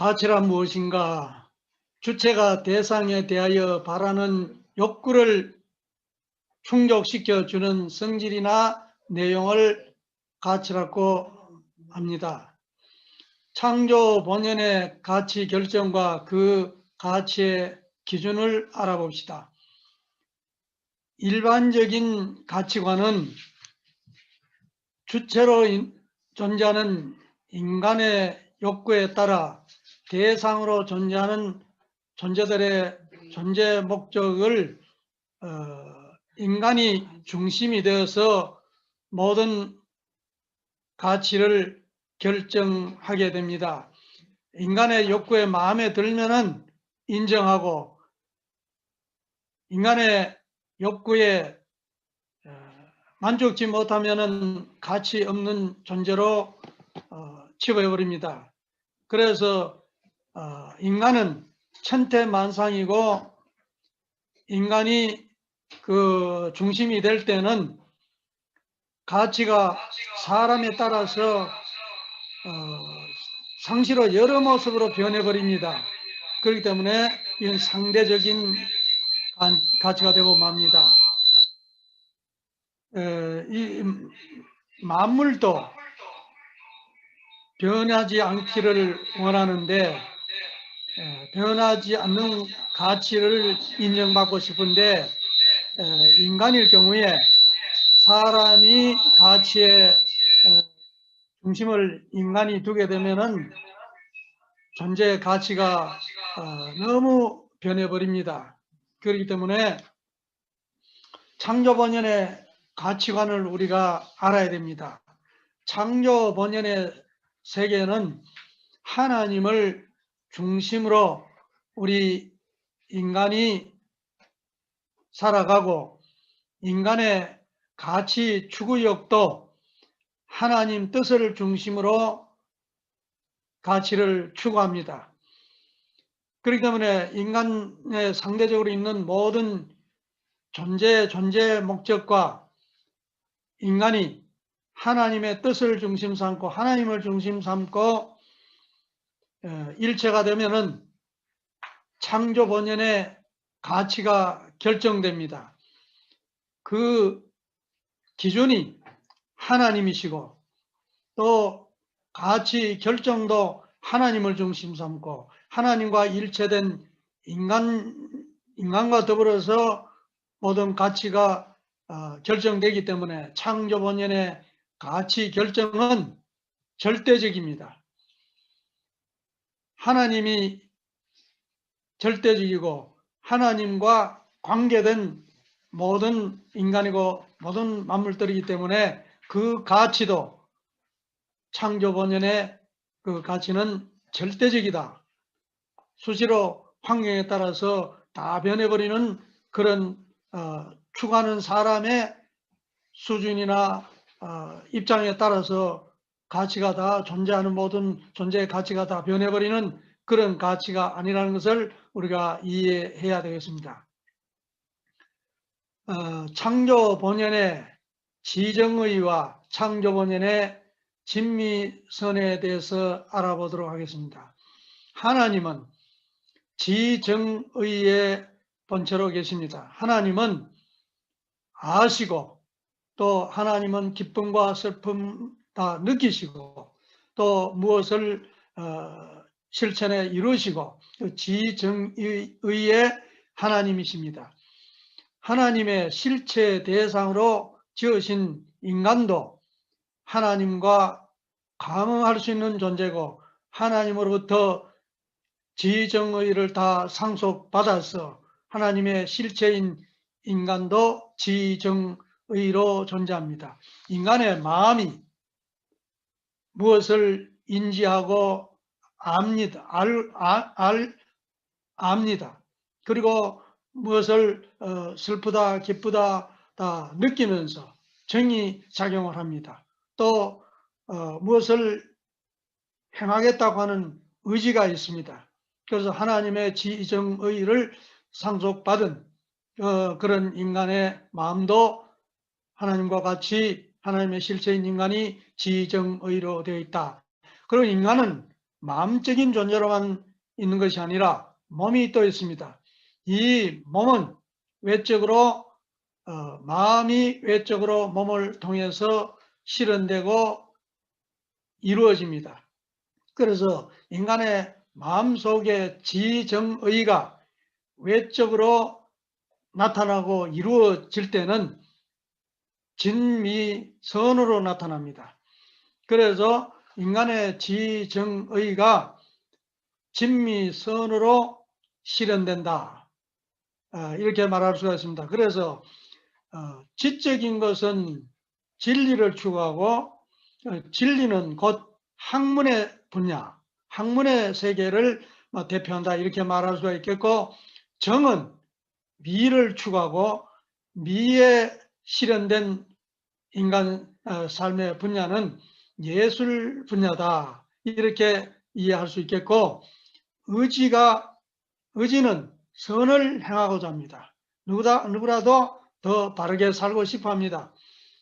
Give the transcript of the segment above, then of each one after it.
가치란 무엇인가? 주체가 대상에 대하여 바라는 욕구를 충족시켜 주는 성질이나 내용을 가치라고 합니다. 창조 본연의 가치 결정과 그 가치의 기준을 알아봅시다. 일반적인 가치관은 주체로 인- 존재하는 인간의 욕구에 따라 대상으로 존재하는 존재들의 존재 목적을 어, 인간이 중심이 되어서 모든 가치를 결정하게 됩니다. 인간의 욕구에 마음에 들면은 인정하고 인간의 욕구에 어, 만족지 못하면은 가치 없는 존재로 어, 취급해 버립니다. 그래서 어, 인간은 천태만상이고 인간이 그 중심이 될 때는 가치가 사람에 따라서 어, 상시로 여러 모습으로 변해 버립니다. 그렇기 때문에 이건 상대적인 가- 가치가 되고 맙니다. 에, 이 만물도 변하지 않기를 원하는데 에, 변하지 않는 가치를 인정받고 싶은데 에, 인간일 경우에 사람이 가치의 에, 중심을 인간이 두게 되면은 존재의 가치가 어, 너무 변해버립니다. 그렇기 때문에 창조 본연의 가치관을 우리가 알아야 됩니다. 창조 본연의 세계는 하나님을 중심으로 우리 인간이 살아가고 인간의 가치 추구력도 하나님 뜻을 중심으로 가치를 추구합니다. 그렇기 때문에 인간의 상대적으로 있는 모든 존재, 존재의 목적과 인간이 하나님의 뜻을 중심 삼고 하나님을 중심 삼고 어, 일체가 되면은 창조 본연의 가치가 결정됩니다. 그 기준이 하나님이시고 또 가치 결정도 하나님을 중심 삼고 하나님과 일체된 인간 인간과 더불어서 모든 가치가 어, 결정되기 때문에 창조 본연의 가치 결정은 절대적입니다. 하나님이 절대적이고 하나님과 관계된 모든 인간이고 모든 만물들이기 때문에 그 가치도 창조 본연의 그 가치는 절대적이다. 수시로 환경에 따라서 다 변해버리는 그런 어, 추구하는 사람의 수준이나 어, 입장에 따라서 가치가 다 존재하는 모든 존재의 가치가 다 변해버리는 그런 가치가 아니라는 것을 우리가 이해해야 되겠습니다. 어, 창조 본연의 지정의와 창조 본연의 진미선에 대해서 알아보도록 하겠습니다. 하나님은 지정의의 본체로 계십니다. 하나님은 아시고 또 하나님은 기쁨과 슬픔 다 느끼시고 또 무엇을 어, 실천에 이루시고 그 지정의의 하나님이십니다. 하나님의 실체 대상으로 지으신 인간도 하나님과 감응할 수 있는 존재고 하나님으로부터 지정의를 다 상속받아서 하나님의 실체인 인간도 지정의로 존재합니다. 인간의 마음이 무엇을 인지하고 압니다. 알, 알, 알 압니다. 그리고 무엇을 어, 슬프다, 기쁘다 다 느끼면서 정이 작용을 합니다. 또 어, 무엇을 행하겠다고 하는 의지가 있습니다. 그래서 하나님의 지정의를 상속받은 어, 그런 인간의 마음도 하나님과 같이 하나님의 실체인 인간이 지정의로 되어 있다. 그리고 인간은 마음적인 존재로만 있는 것이 아니라 몸이 또 있습니다. 이 몸은 외적으로 어, 마음이 외적으로 몸을 통해서 실현되고 이루어집니다. 그래서 인간의 마음속의 지정의가 외적으로 나타나고 이루어질 때는 진미선으로 나타납니다. 그래서 인간의 지정의가 진미선으로 실현된다. 아, 이렇게 말할 수가 있습니다. 그래서 어, 지적인 것은 진리를 추구하고 어, 진리는 곧 학문의 분야, 학문의 세계를 뭐 대표한다 이렇게 말할 수가 있겠고 정은 미를 추구하고 미에 실현된 인간 어, 삶의 분야는 예술 분야다 이렇게 이해할 수 있겠고 의지가 의지는 선을 행하고자 합니다. 누구다, 누구라도 더 바르게 살고 싶어 합니다.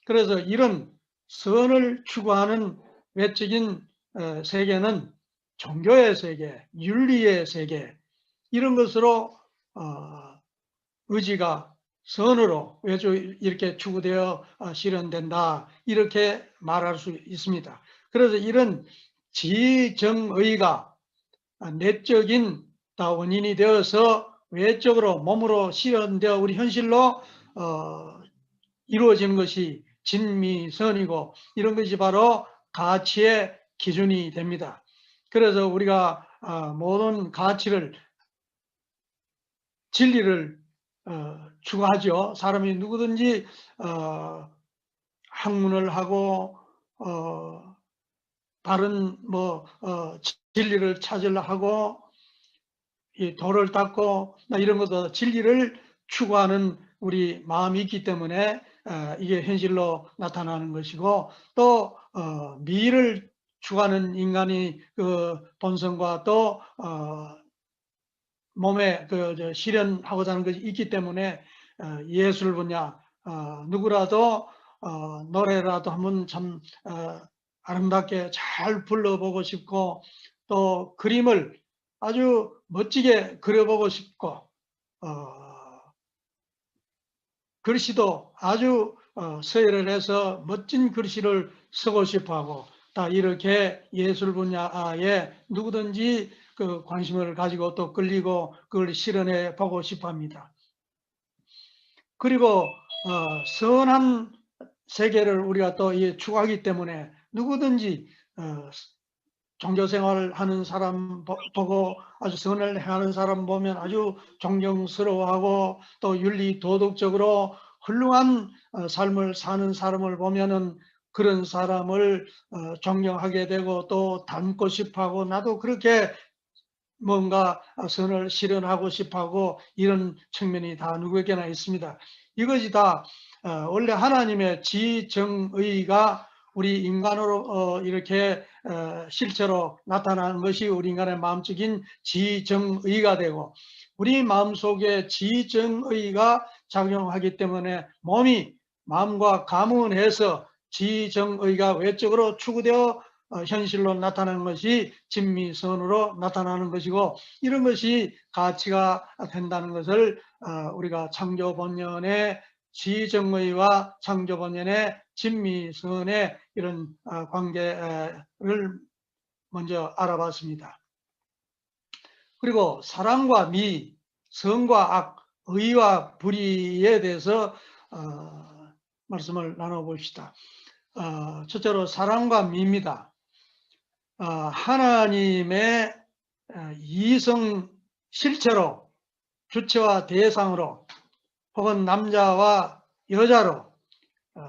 그래서 이런 선을 추구하는 외적인 어, 세계는 종교의 세계, 윤리의 세계 이런 것으로 어, 의지가 선으로 외주 이렇게 추구되어 어, 실현된다 이렇게 말할 수 있습니다. 그래서 이런 지정의가 내적인 다 원인이 되어서 외적으로 몸으로 실현되어 우리 현실로 어, 이루어지는 것이 진미선이고 이런 것이 바로 가치의 기준이 됩니다. 그래서 우리가 어, 모든 가치를 진리를 어, 추구하죠. 사람이 누구든지 어, 학문을 하고 어, 다른 뭐 어, 진리를 찾으려 하고 이 돌을 닦고 이런 것도 진리를 추구하는 우리 마음이 있기 때문에 어, 이게 현실로 나타나는 것이고 또 어, 미를 추구하는 인간이 그 본성과 또 어, 몸에 그 실현하고자 하는 것이 있기 때문에 어, 예술 분야 어, 누구라도 어, 노래라도 한번 참 아름답게 잘 불러보고 싶고 또 그림을 아주 멋지게 그려보고 싶고 글씨도 아주 서예를 해서 멋진 글씨를 쓰고 싶어하고 다 이렇게 예술 분야에 누구든지 그 관심을 가지고 또 끌리고 그걸 실현해 보고 싶어 합니다. 그리고 어, 선한 세계를 우리가 또 추구하기 때문에 누구든지 어, 종교생활을 하는 사람 보고 아주 선을 행하는 사람 보면 아주 존경스러워하고 또 윤리 도덕적으로 훌륭한 어, 삶을 사는 사람을 보면은 그런 사람을 어, 존경하게 되고 또 닮고 싶어하고 나도 그렇게 뭔가 선을 실현하고 싶어하고 이런 측면이 다 누구에게나 있습니다. 이것이 다 어, 원래 하나님의 지정의가 우리 인간으로 어, 이렇게 어, 실제로 나타나는 것이 우리 인간의 마음적인 지정의가 되고 우리 마음속에 지정의가 작용하기 때문에 몸이 마음과 감언해서 지정의가 외적으로 추구되어 어, 현실로 나타나는 것이 진미선으로 나타나는 것이고 이런 것이 가치가 된다는 것을 어, 우리가 창조본연의 지정의와 창조본연의 진미선의 이런 어, 관계를 먼저 알아봤습니다. 그리고 사랑과 미, 성과 악, 의와 불의에 대해서 말씀을 나눠봅시다. 첫째로 사랑과 미입니다. 어, 하나님의 어, 이성 실체로 주체와 대상으로 혹은 남자와 여자로 어,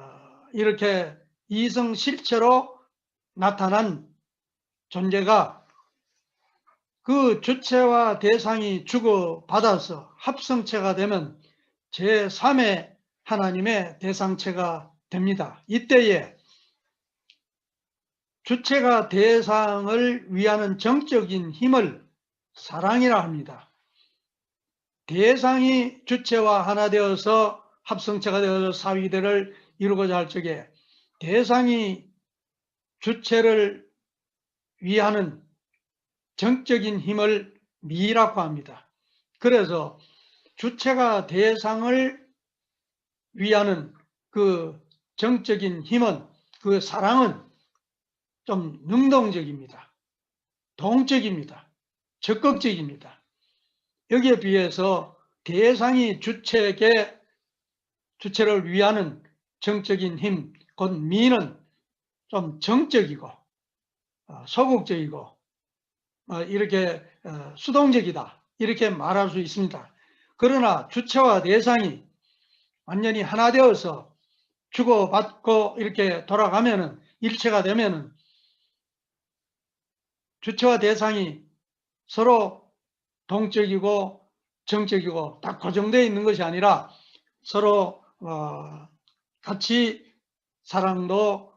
이렇게 이성 실체로 나타난 존재가 그 주체와 대상이 주고받아서 합성체가 되면 제3의 하나님의 대상체가 됩니다. 이때에 주체가 대상을 위하는 정적인 힘을 사랑이라 합니다. 대상이 주체와 하나 되어서 합성체가 되어서 사위대를 이루고자 할 적에 대상이 주체를 위하는 정적인 힘을 미라고 합니다. 그래서 주체가 대상을 위하는 그 정적인 힘은 그 사랑은 좀 능동적입니다. 동적입니다. 적극적입니다. 여기에 비해서 대상이 주체에게 주체를 위하는 정적인 힘, 곧 미는 좀 정적이고 어, 소극적이고 어, 이렇게 어, 수동적이다 이렇게 말할 수 있습니다. 그러나 주체와 대상이 완전히 하나 되어서 주고받고 이렇게 돌아가면은 일체가 되면은 주체와 대상이 서로 동적이고 정적이고 딱 고정되어 있는 것이 아니라 서로 어, 같이 사랑도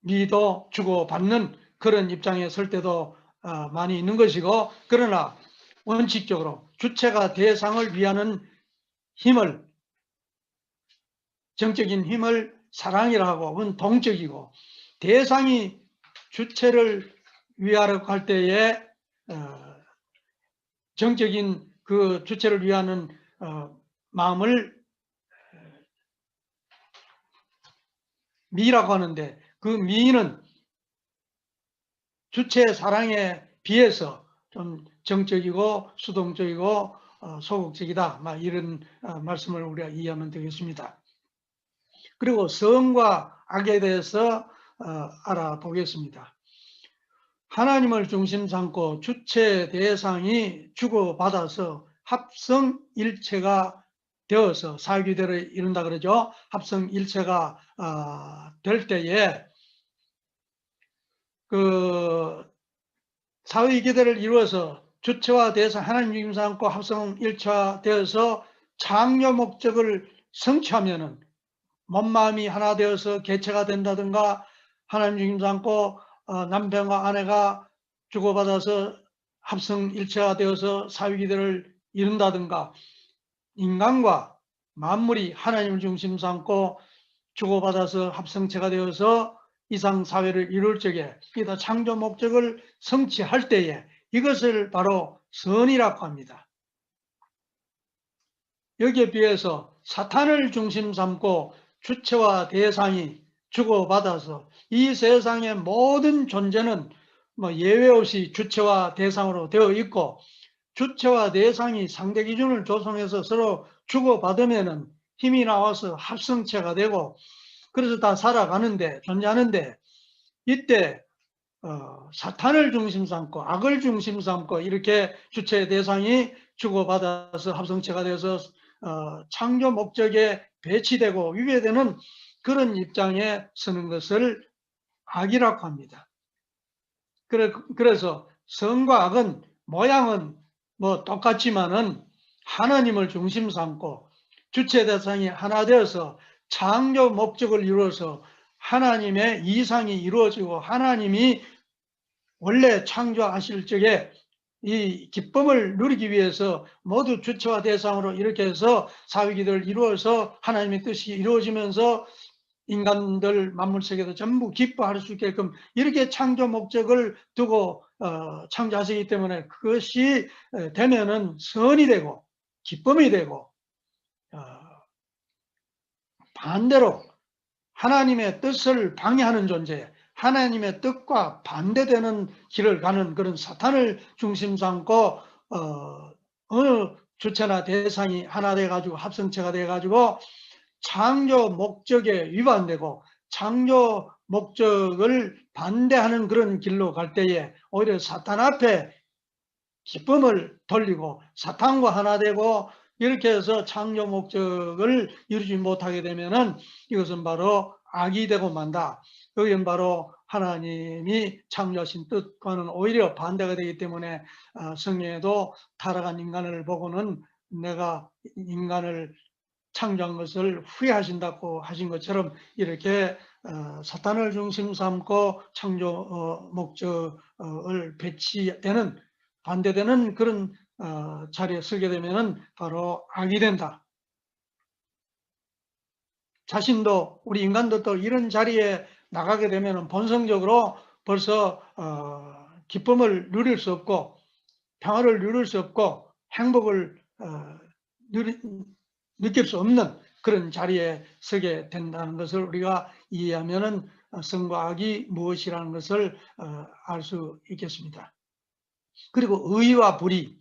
미도 주고받는 그런 입장에 설 때도 어, 많이 있는 것이고 그러나 원칙적으로 주체가 대상을 위하는 힘을 정적인 힘을 사랑이라 하고 그건 동적이고 대상이 주체를 위하려고 할 때에 어, 정적인 그 주체를 위하는 어, 마음을 미라고 하는데 그 미는 주체 사랑에 비해서 좀 정적이고 수동적이고 어, 소극적이다. 막 이런 어, 말씀을 우리가 이해하면 되겠습니다. 그리고 성과 악에 대해서 어, 알아보겠습니다. 하나님을 중심 삼고 주체 대상이 주고받아서 합성일체가 되어서 사유기대를 이룬다 그러죠. 합성일체가 될 때에 그 사회기대를 이루어서 주체와 대상 하나님 중심 삼고 합성일체화 되어서 창조 목적을 성취하면은 몸 마음이 하나 되어서 개체가 된다든가 하나님 중심 삼고 어, 남편과 아내가 주고받아서 합성 일체화 되어서 사위기들을 이룬다든가 인간과 만물이 하나님을 중심 삼고 주고받아서 합성체가 되어서 이상 사회를 이룰 적에 이다 창조 목적을 성취할 때에 이것을 바로 선이라고 합니다. 여기에 비해서 사탄을 중심 삼고 주체와 대상이 주고받아서 이 세상의 모든 존재는 뭐 예외 없이 주체와 대상으로 되어 있고 주체와 대상이 상대 기준을 조성해서 서로 주고받으면 힘이 나와서 합성체가 되고 그래서 다 살아가는데 존재하는데 이때 어, 사탄을 중심 삼고 악을 중심 삼고 이렇게 주체 대상이 주고받아서 합성체가 되어서 어, 창조 목적에 배치되고 위배되는 그런 입장에 서는 것을 악이라고 합니다. 그래, 그래서 성과 악은 모양은 뭐 똑같지만은 하나님을 중심 삼고 주체 대상이 하나 되어서 창조 목적을 이루어서 하나님의 이상이 이루어지고 하나님이 원래 창조하실 적에 이 기쁨을 누리기 위해서 모두 주체와 대상으로 이렇게 해서 사회기들을 이루어서 하나님의 뜻이 이루어지면서 인간들 만물 세계도 전부 기뻐할 수 있게끔 이렇게 창조 목적을 두고 어, 창조하시기 때문에 그것이 되면은 선이 되고 기쁨이 되고 어, 반대로 하나님의 뜻을 방해하는 존재, 하나님의 뜻과 반대되는 길을 가는 그런 사탄을 중심 삼고 어, 어느 주체나 대상이 하나 돼가지고 합성체가 돼가지고 창조 목적에 위반되고 창조 목적을 반대하는 그런 길로 갈 때에 오히려 사탄 앞에 기쁨을 돌리고 사탄과 하나 되고 이렇게 해서 창조 목적을 이루지 못하게 되면은 이것은 바로 악이 되고 만다. 여기는 바로 하나님이 창조하신 뜻과는 오히려 반대가 되기 때문에 어, 성경에도 타락한 인간을 보고는 내가 인간을 창조한 것을 후회하신다고 하신 것처럼 이렇게 어, 사탄을 중심 삼고 창조 어, 목적을 배치되는 반대되는 그런 어, 자리에 서게 되면 바로 악이 된다. 자신도 우리 인간도 또 이런 자리에 나가게 되면 본성적으로 벌써 기쁨을 누릴 수 없고 평화를 누릴 수 없고 행복을 어, 누리, 느낄 수 없는 그런 자리에 서게 된다는 것을 우리가 이해하면은 성과 악이 무엇이라는 것을 어, 알수 있겠습니다. 그리고 의와 불의,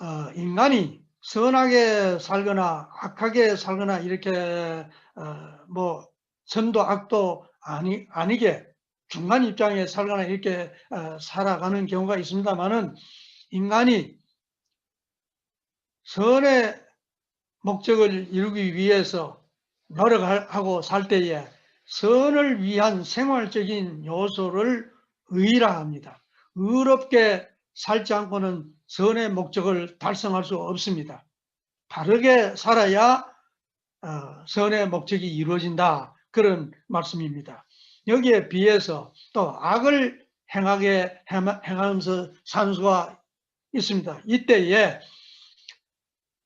어, 인간이 선하게 살거나 악하게 살거나 이렇게 어, 뭐 선도 악도 아니 아니게 중간 입장에 살거나 이렇게 어, 살아가는 경우가 있습니다만은 인간이 선의 목적을 이루기 위해서 노력하고 살 때에 선을 위한 생활적인 요소를 의라 합니다. 의롭게 살지 않고는 선의 목적을 달성할 수 없습니다. 바르게 살아야 어, 선의 목적이 이루어진다. 그런 말씀입니다. 여기에 비해서 또 악을 행하게 행하면서 산 수가 있습니다. 이때에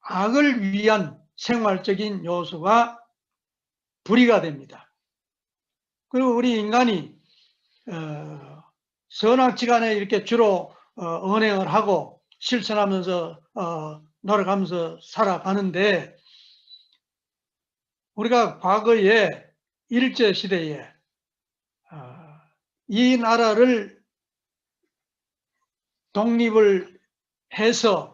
악을 위한 생활적인 요소가 불의가 됩니다. 그리고 우리 인간이 어, 선악지 간에 이렇게 주로 어, 언행을 하고 실천하면서 어, 노력하면서 살아가는데 우리가 과거에 일제 시대에 어, 이 나라를 독립을 해서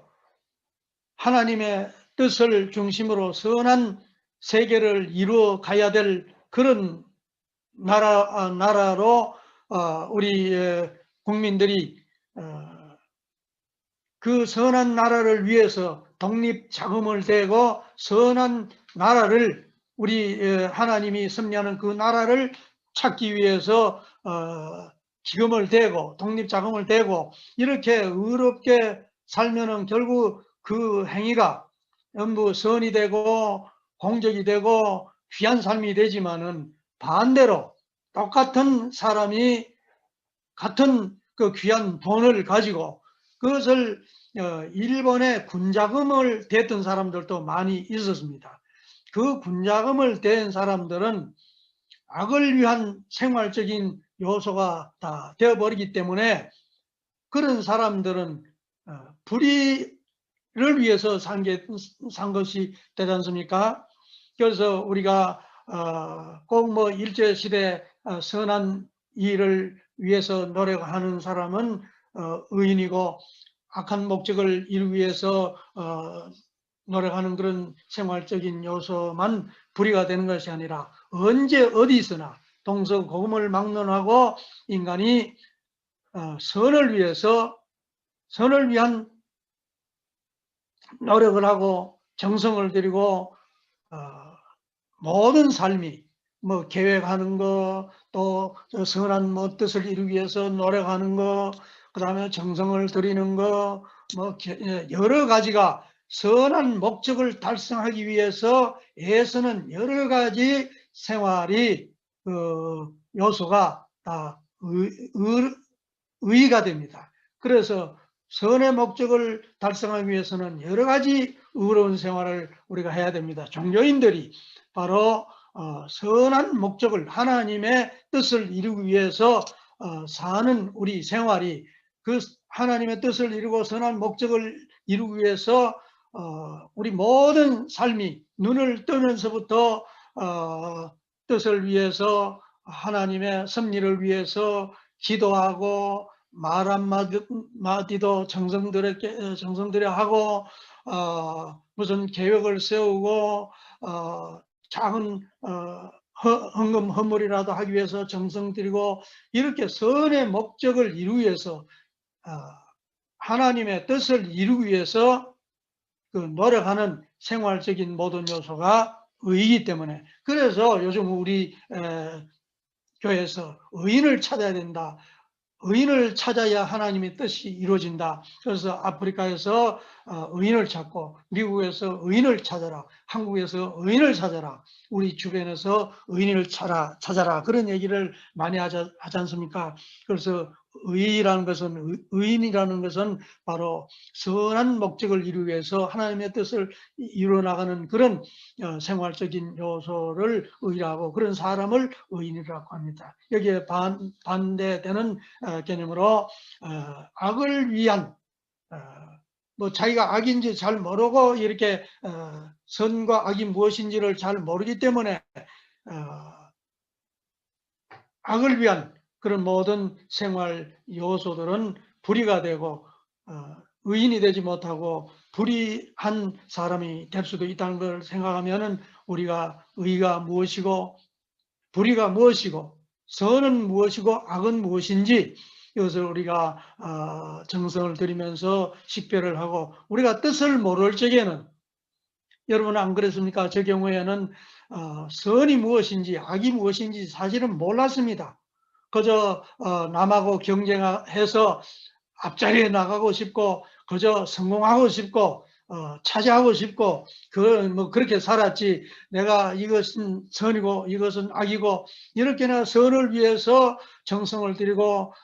하나님의 뜻을 중심으로 선한 세계를 이루어 가야 될 그런 나라, 아, 나라로 어, 우리 국민들이 어, 그 선한 나라를 위해서 독립 자금을 대고 선한 나라를 우리 하나님이 섭리하는 그 나라를 찾기 위해서 어, 기금을 대고 독립 자금을 대고 이렇게 의롭게 살면은 결국 그 행위가 전부 선이 되고 공적이 되고 귀한 삶이 되지만은 반대로 똑같은 사람이 같은 그 귀한 돈을 가지고 그것을 어, 일본의 군자금을 댔던 사람들도 많이 있었습니다. 그 군자금을 댄 사람들은 악을 위한 생활적인 요소가 다 되어버리기 때문에 그런 사람들은 어, 불의 를 위해서 산, 게, 산 것이 되지 않습니까? 그래서 우리가 어, 꼭뭐 일제시대 선한 일을 위해서 노력하는 사람은 의인이고 악한 목적을 이루기 위해서 노력하는 그런 생활적인 요소만 불의가 되는 것이 아니라 언제 어디서나 동서고금을 막론하고 인간이 어, 선을 위해서 선을 위한 노력을 하고 정성을 들이고 어, 모든 삶이 뭐 계획하는 거 또 선한 뭐 뜻을 이루기 위해서 노력하는 거 그 다음에 정성을 들이는 거 뭐 여러 가지가 선한 목적을 달성하기 위해서 애쓰는 여러 가지 생활이 그 요소가 다 의, 의, 의가 됩니다. 그래서 선의 목적을 달성하기 위해서는 여러 가지 의로운 생활을 우리가 해야 됩니다. 종교인들이 바로 어, 선한 목적을 하나님의 뜻을 이루기 위해서 어, 사는 우리 생활이 그 하나님의 뜻을 이루고 선한 목적을 이루기 위해서 어, 우리 모든 삶이 눈을 뜨면서부터 어, 뜻을 위해서 하나님의 섭리를 위해서 기도하고 말 한마디도 정성들여, 정성들여 하고 어, 무슨 계획을 세우고 어, 작은 어, 헌금 헌물이라도 하기 위해서 정성 들이고 이렇게 선의 목적을 이루기 위해서 어, 하나님의 뜻을 이루기 위해서 그 노력하는 생활적인 모든 요소가 의이기 때문에 그래서 요즘 우리 에, 교회에서 의인을 찾아야 된다. 의인을 찾아야 하나님의 뜻이 이루어진다. 그래서 아프리카에서 어, 의인을 찾고 미국에서 의인을 찾아라. 한국에서 의인을 찾아라. 우리 주변에서 의인을 찾아, 찾아라. 그런 얘기를 많이 하자, 하지 않습니까? 그래서 의라는 것은 의- 의인이라는 것은 바로 선한 목적을 이루기 위해서 하나님의 뜻을 이- 이루어 나가는 그런 어, 생활적인 요소를 의라고 그런 사람을 의인이라고 합니다. 여기에 반, 반대되는 어, 개념으로 어, 악을 위한 어, 뭐 자기가 악인지 잘 모르고 이렇게 어, 선과 악이 무엇인지를 잘 모르기 때문에 어, 악을 위한 그런 모든 생활 요소들은 불의가 되고 어, 의인이 되지 못하고 불의한 사람이 될 수도 있다는 걸 생각하면 은 우리가 의가 무엇이고 불의가 무엇이고 선은 무엇이고 악은 무엇인지 이것을 우리가 어, 정성을 들이면서 식별을 하고 우리가 뜻을 모를 적에는 여러분 안 그랬습니까? 저 경우에는 어, 선이 무엇인지 악이 무엇인지 사실은 몰랐습니다. 그저 어, 남하고 경쟁해서 앞자리에 나가고 싶고 그저 성공하고 싶고 어, 차지하고 싶고 그뭐 그렇게 살았지 내가 이것은 선이고 이것은 악이고 이렇게나 선을 위해서 정성을 들이고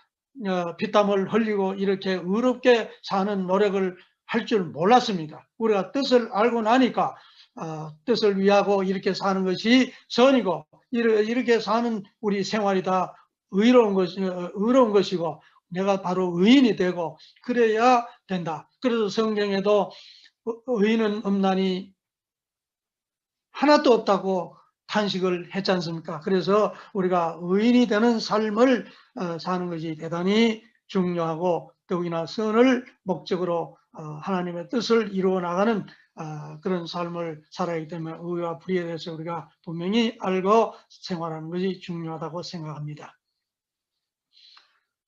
어, 피땀을 흘리고 이렇게 의롭게 사는 노력을 할 줄 몰랐습니다. 우리가 뜻을 알고 나니까 어, 뜻을 위하고 이렇게 사는 것이 선이고 이르- 이렇게 사는 우리 생활이 다 의로운 것 어, 의로운 것이고 내가 바로 의인이 되고 그래야 된다. 그래서 성경에도 의- 의인은 없나니 하나도 없다고 탄식을 했지 않습니까? 그래서 우리가 의인이 되는 삶을 어, 사는 것이 대단히 중요하고 더욱이나 선을 목적으로 어, 하나님의 뜻을 이루어 나가는 어, 그런 삶을 살아야 때문에 의와 불의에 대해서 우리가 분명히 알고 생활하는 것이 중요하다고 생각합니다.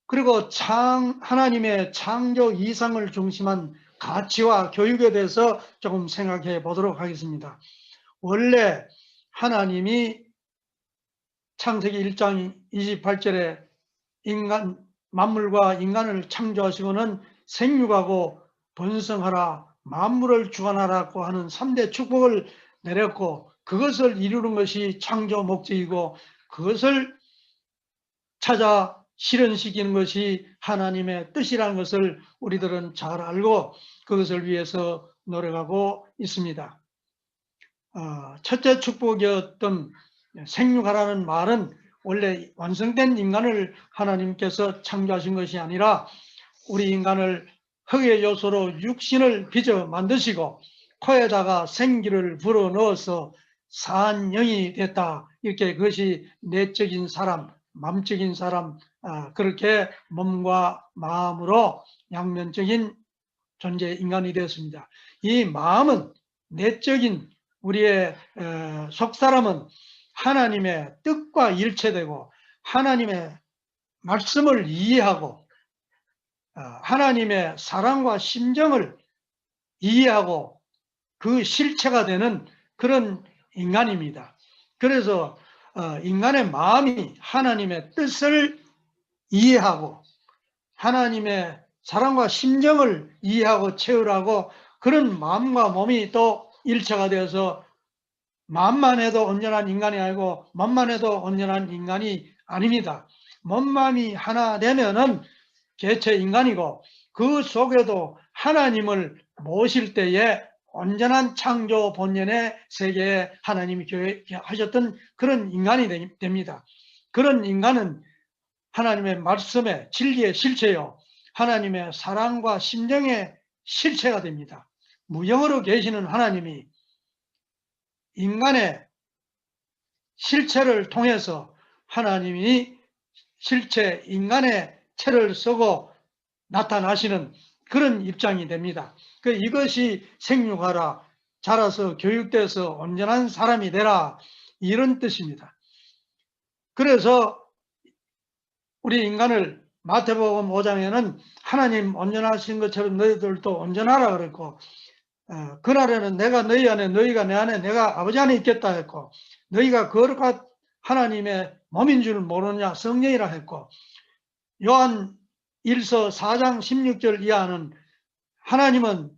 그리고 창, 하나님의 창조 이상을 중심한 가치와 교육에 대해서 조금 생각해 보도록 하겠습니다. 원래 하나님이 창세기 1장 28절에 인간, 만물과 인간을 창조하시고는 생육하고 번성하라, 만물을 주관하라고 하는 3대 축복을 내렸고 그것을 이루는 것이 창조 목적이고 그것을 찾아 실현시키는 것이 하나님의 뜻이라는 것을 우리들은 잘 알고 그것을 위해서 노력하고 있습니다. 어, 첫째 축복이었던 생육하라는 말은 원래 완성된 인간을 하나님께서 창조하신 것이 아니라 우리 인간을 흙의 요소로 육신을 빚어 만드시고 코에다가 생기를 불어넣어서 산 영이 됐다. 이렇게 그것이 내적인 사람, 마음적인 사람, 아, 그렇게 몸과 마음으로 양면적인 존재 인간이 되었습니다. 이 마음은 내적인 우리의 에, 속사람은 하나님의 뜻과 일체되고 하나님의 말씀을 이해하고 어, 하나님의 사랑과 심정을 이해하고 그 실체가 되는 그런 인간입니다. 그래서 어, 인간의 마음이 하나님의 뜻을 이해하고 하나님의 사랑과 심정을 이해하고 채우라고 그런 마음과 몸이 또 일체가 되어서 마음만 해도 온전한 인간이 아니고 몸만 해도 온전한 인간이 아닙니다. 몸마음이 하나 되면은 개체 인간이고 그 속에도 하나님을 모실 때에 온전한 창조 본연의 세계에 하나님이 계획하셨던 그런 인간이 되- 됩니다. 그런 인간은 하나님의 말씀의 진리의 실체요. 하나님의 사랑과 심정의 실체가 됩니다. 무형으로 계시는 하나님이 인간의 실체를 통해서 하나님이 실체 인간의 체를 쓰고 나타나시는 그런 입장이 됩니다. 그 이것이 생육하라, 자라서 교육돼서 온전한 사람이 되라 이런 뜻입니다. 그래서 우리 인간을 마태복음 5장에는 하나님 온전하신 것처럼 너희들도 온전하라 그랬고 어, 그날에는 내가 너희 안에 너희가 내 안에 내가 아버지 안에 있겠다 했고 너희가 거룩한 하나님의 몸인 줄 모르느냐 성령이라 했고 요한 1서 4장 16절 이하는 하나님은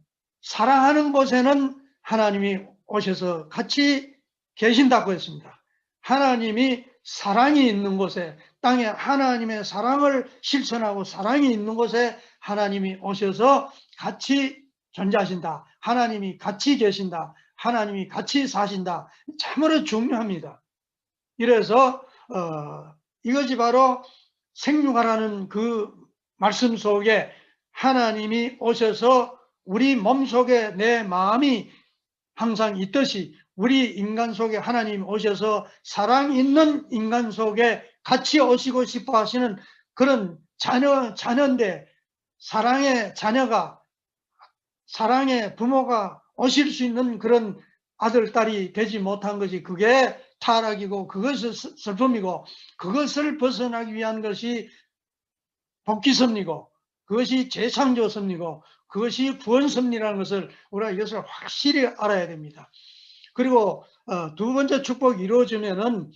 사랑하는 곳에는 하나님이 오셔서 같이 계신다고 했습니다. 하나님이 사랑이 있는 곳에 땅에 하나님의 사랑을 실천하고 사랑이 있는 곳에 하나님이 오셔서 같이 존재하신다. 하나님이 같이 계신다. 하나님이 같이 사신다. 참으로 중요합니다. 이래서 어, 이것이 바로 생육하라는 그 말씀 속에 하나님이 오셔서 우리 몸 속에 내 마음이 항상 있듯이 우리 인간 속에 하나님 오셔서 사랑 있는 인간 속에 같이 오시고 싶어 하시는 그런 자녀, 자녀인데 사랑의 자녀가 사랑의 부모가 오실 수 있는 그런 아들, 딸이 되지 못한 것이 그게 타락이고 그것이 슬- 슬픔이고 그것을 벗어나기 위한 것이 복귀섭리고 그것이 재창조섭리고 그것이 구원섭리라는 것을 우리가 이것을 확실히 알아야 됩니다. 그리고 어, 두 번째 축복이 이루어지면은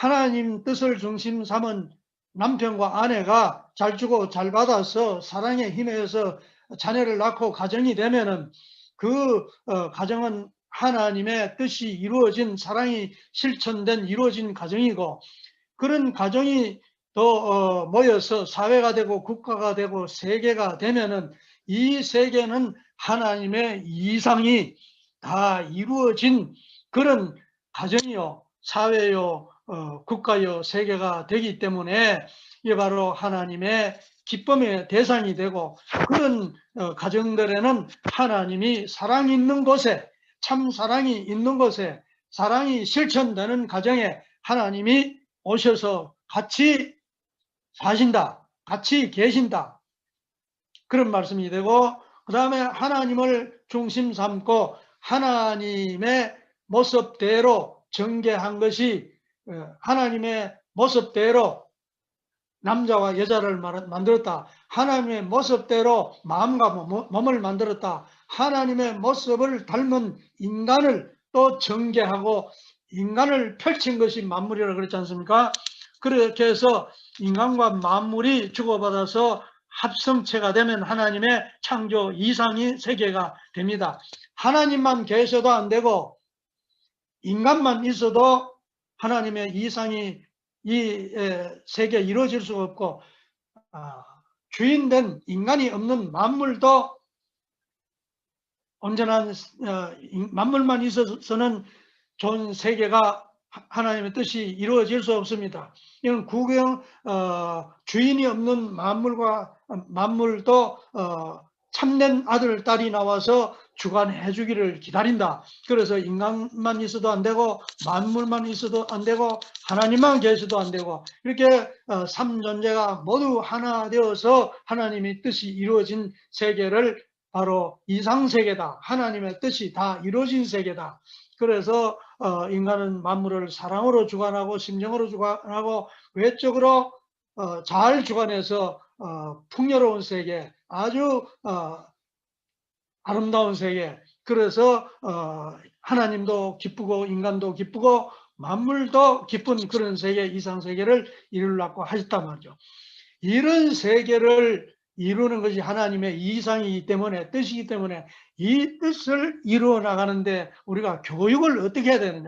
하나님 뜻을 중심 삼은 남편과 아내가 잘 주고 잘 받아서 사랑에 힘에서 자녀를 낳고 가정이 되면은 그 어, 가정은 하나님의 뜻이 이루어진 사랑이 실천된 이루어진 가정이고 그런 가정이 더 어, 모여서 사회가 되고 국가가 되고 세계가 되면은 이 세계는 하나님의 이상이 다 이루어진 그런 가정이요 사회요 어, 국가요 세계가 되기 때문에 이게 바로 하나님의 기쁨의 대상이 되고 그런 어, 가정들에는 하나님이 사랑 있는 곳에 참 사랑이 있는 곳에 사랑이 실천되는 가정에 하나님이 오셔서 같이 사신다. 같이 계신다. 그런 말씀이 되고 그 다음에 하나님을 중심 삼고 하나님의 모습대로 전개한 것이 어, 하나님의 모습대로 남자와 여자를 말- 만들었다. 하나님의 모습대로 마음과 몸- 몸을 만들었다. 하나님의 모습을 닮은 인간을 또 전개하고 인간을 펼친 것이 만물이라고 그랬지 않습니까? 그렇게 해서 인간과 만물이 주고받아서 합성체가 되면 하나님의 창조 이상이 세계가 됩니다. 하나님만 계셔도 안 되고 인간만 있어도 하나님의 이상이 이 에, 세계에 이루어질 수가 없고 아, 주인된 인간이 없는 만물도 온전한 어, 인- 만물만 있어서는 좋은 세계가 하- 하나님의 뜻이 이루어질 수 없습니다. 이건 구경 어, 주인이 없는 만물과 어, 만물도 어, 참된 아들 딸이 나와서 주관해 주기를 기다린다. 그래서 인간만 있어도 안 되고 만물만 있어도 안 되고 하나님만 계셔도 안 되고 이렇게 어, 삼존재가 모두 하나 되어서 하나님의 뜻이 이루어진 세계를 바로 이상세계다. 하나님의 뜻이 다 이루어진 세계다. 그래서 어, 인간은 만물을 사랑으로 주관하고 심정으로 주관하고 외적으로 어, 잘 주관해서 어, 풍요로운 세계, 아주 어, 아름다운 세계. 그래서 어, 하나님도 기쁘고 인간도 기쁘고 만물도 기쁜 그런 세계, 이상 세계를 이루려고 하셨단 말이죠. 이런 세계를 이루는 것이 하나님의 이상이기 때문에 뜻이기 때문에 이 뜻을 이루어 나가는데 우리가 교육을 어떻게 해야 되느냐?